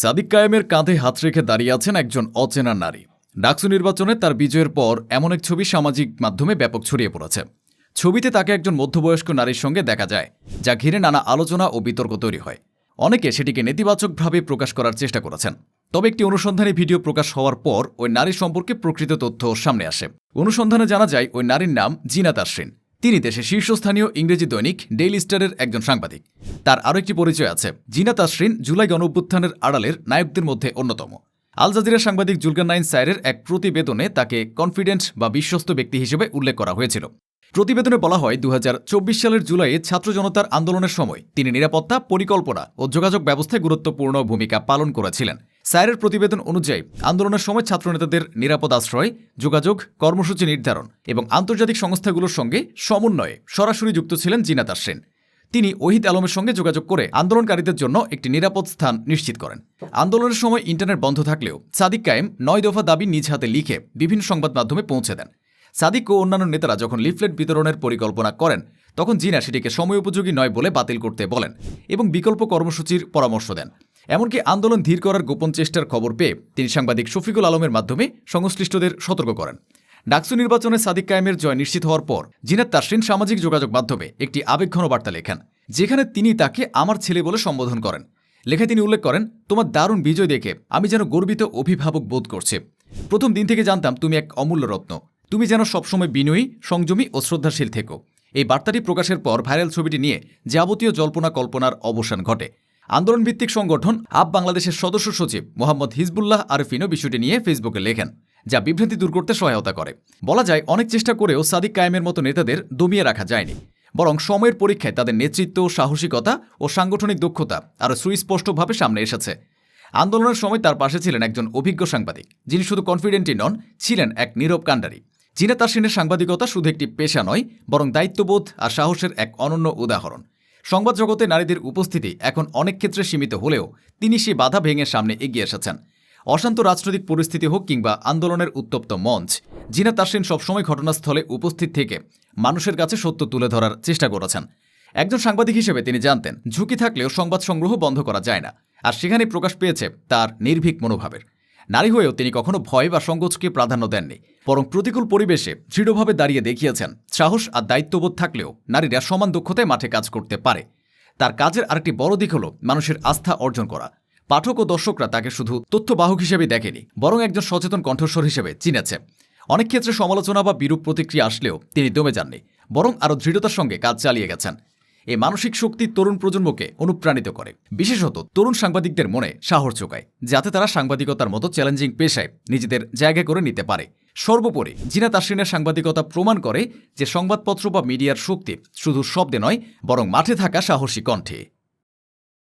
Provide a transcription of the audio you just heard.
সাদিক কায়েমের কাঁধে হাত রেখে দাঁড়িয়ে আছেন একজন অচেনা নারী। ডাকসু নির্বাচনে তার বিজয়ের পর এমন এক ছবি সামাজিক মাধ্যমে ব্যাপক ছড়িয়ে পড়েছে। ছবিতে তাকে একজন মধ্যবয়স্ক নারীর সঙ্গে দেখা যায়, যা ঘিরে নানা আলোচনা ও বিতর্ক তৈরি হয়। অনেকে সেটিকে নেতিবাচকভাবে প্রকাশ করার চেষ্টা করেছেন। তবে একটি অনুসন্ধানী ভিডিও প্রকাশ হওয়ার পর ওই নারী সম্পর্কে প্রকৃত তথ্য সামনে আসে। অনুসন্ধানে জানা যায়, ওই নারীর নাম জিনাত তিনি দেশে শীর্ষস্থানীয় ইংরেজি দৈনিক ডেইলি স্টারের একজন সাংবাদিক। তার আরও একটি পরিচয় আছে। জিনা তাসরিন জুলাই গণঅভ্যুত্থানের আড়ালের নায়কদের মধ্যে অন্যতম। আল জাজিরা সাংবাদিক জুলগান নাইন সাইরের এক প্রতিবেদনে তাকে কনফিডেন্ট বা বিশ্বস্ত ব্যক্তি হিসেবে উল্লেখ করা হয়েছিল। প্রতিবেদনে বলা হয় দু হাজার চব্বিশ সালের জুলাইয়ে ছাত্র জনতার আন্দোলনের সময় তিনি নিরাপত্তা, পরিকল্পনা ও যোগাযোগ ব্যবস্থায় গুরুত্বপূর্ণ ভূমিকা পালন করেছিলেন। সাইরের প্রতিবেদন অনুযায়ী, আন্দোলনের সময় ছাত্রনেতাদের নিরাপদ আশ্রয়, যোগাযোগ, কর্মসূচি নির্ধারণ এবং আন্তর্জাতিক সংস্থাগুলোর সঙ্গে সমন্বয়ে সরাসরি যুক্ত ছিলেন জিনাত আশ্রেন তিনি ওহিদ আলমের সঙ্গে যোগাযোগ করে আন্দোলনকারীদের জন্য একটি নিরাপদ স্থান নিশ্চিত করেন। আন্দোলনের সময় ইন্টারনেট বন্ধ থাকলেও সাদিক কায়েম নয় দফা দাবি নিজ হাতে লিখে বিভিন্ন সংবাদ মাধ্যমে পৌঁছে দেন। সাদিক ও অন্যান্য নেতারা যখন লিফলেট বিতরণের পরিকল্পনা করেন, তখন জিনা সেটিকে সময় উপযোগী নয় বলে বাতিল করতে বলেন এবং বিকল্প কর্মসূচির পরামর্শ দেন। এমনকি আন্দোলন ধীর করার গোপন চেষ্টার খবর পেয়ে তিনি সাংবাদিক শফিকুল আলমের মাধ্যমে সংশ্লিষ্টদের সতর্ক করেন। ডাকসু নির্বাচনে সাদিক কায়েমের জয় নিশ্চিত হওয়ার পর জিনাত তাসরিন সামাজিক যোগাযোগ মাধ্যমে একটি আবেগঘন বার্তা লেখেন, যেখানে তিনি তাকে আমার ছেলে বলে সম্বোধন করেন। লেখায় তিনি উল্লেখ করেন, তোমার দারুণ বিজয় দেখে আমি যেন গর্বিত অভিভাবক বোধ করছে। প্রথম দিন থেকে জানতাম তুমি এক অমূল্য রত্ন। তুমি যেন সবসময় বিনয়ী, সংযমী ও শ্রদ্ধাশীল থেকো। এই বার্তাটি প্রকাশের পর ভাইরাল ছবিটি নিয়ে যাবতীয় জল্পনা কল্পনার অবসান ঘটে। আন্দোলনভিত্তিক সংগঠন আপ বাংলাদেশের সদস্য সচিব মোহাম্মদ হিজবুল্লাহ আরফিনও বিষয়টি নিয়ে ফেসবুকে লেখেন, যা বিভ্রান্তি দূর করতে সহায়তা করে। বলা যায়, অনেক চেষ্টা করেও সাদিক কায়েমের মতো নেতাদের দমিয়ে রাখা যায়নি। বরং সময়ের পরীক্ষায় তাদের নেতৃত্ব, সাহসিকতা ও সাংগঠনিক দক্ষতা আরও সুস্পষ্টভাবে সামনে এসেছে। আন্দোলনের সময় তার পাশে ছিলেন একজন অভিজ্ঞ সাংবাদিক, যিনি শুধু কনফিডেন্টই নন, ছিলেন এক নীরব কাণ্ডারী। জিনা তাসিনের সাংবাদিকতা শুধু একটি পেশা নয়, বরং দায়িত্ববোধ আর সাহসের এক অনন্য উদাহরণ। সংবাদ জগতে নারীদের উপস্থিতি এখন অনেক ক্ষেত্রে সীমিত হলেও তিনি সেই বাধা ভেঙে সামনে এগিয়ে এসেছেন। অশান্ত রাজনৈতিক পরিস্থিতি হোক কিংবা আন্দোলনের উত্তপ্ত মঞ্চ, জিনা তাসিন সবসময় ঘটনাস্থলে উপস্থিত থেকে মানুষের কাছে সত্য তুলে ধরার চেষ্টা করেছেন। একজন সাংবাদিক হিসেবে তিনি জানতেন, ঝুঁকি থাকলেও সংবাদ সংগ্রহ বন্ধ করা যায় না, আর সেখানে প্রকাশ পেয়েছে তার নির্ভীক মনোভাবের। নারী হয়েও তিনি কখনো ভয় বা সংকোচকে প্রাধান্য দেননি, বরং প্রতিকূল পরিবেশে দৃঢ়ভাবে দাঁড়িয়ে দেখিয়েছেন সাহস আর দায়িত্ববোধ থাকলেও নারীরা সমান দক্ষতায় মাঠে কাজ করতে পারে। তার কাজের আরেকটি বড় দিক হল মানুষের আস্থা অর্জন করা। পাঠক ও দর্শকরা তাকে শুধু তথ্যবাহক হিসেবে দেখেনি, বরং একজন সচেতন কণ্ঠস্বর হিসেবে চিনেছে। অনেক ক্ষেত্রে সমালোচনা বা বিরূপ প্রতিক্রিয়া আসলেও তিনি দমে যাননি, বরং আরও দৃঢ়তার সঙ্গে কাজ চালিয়ে গেছেন। এই মানসিক শক্তি তরুণ প্রজন্মকে অনুপ্রাণিত করে। বিশেষত তরুণ সাংবাদিকদের মনে সাহস যোগায়, যাতে তারা সাংবাদিকতার মতো চ্যালেঞ্জিং পেশায় নিজেদের জায়গা করে নিতে পারে। সর্বোপরি জিনা তাসরিনের সাংবাদিকতা প্রমাণ করে যে সংবাদপত্র বা মিডিয়ার শক্তি শুধু শব্দে নয়, বরং মাঠে থাকা সাহসী কণ্ঠে।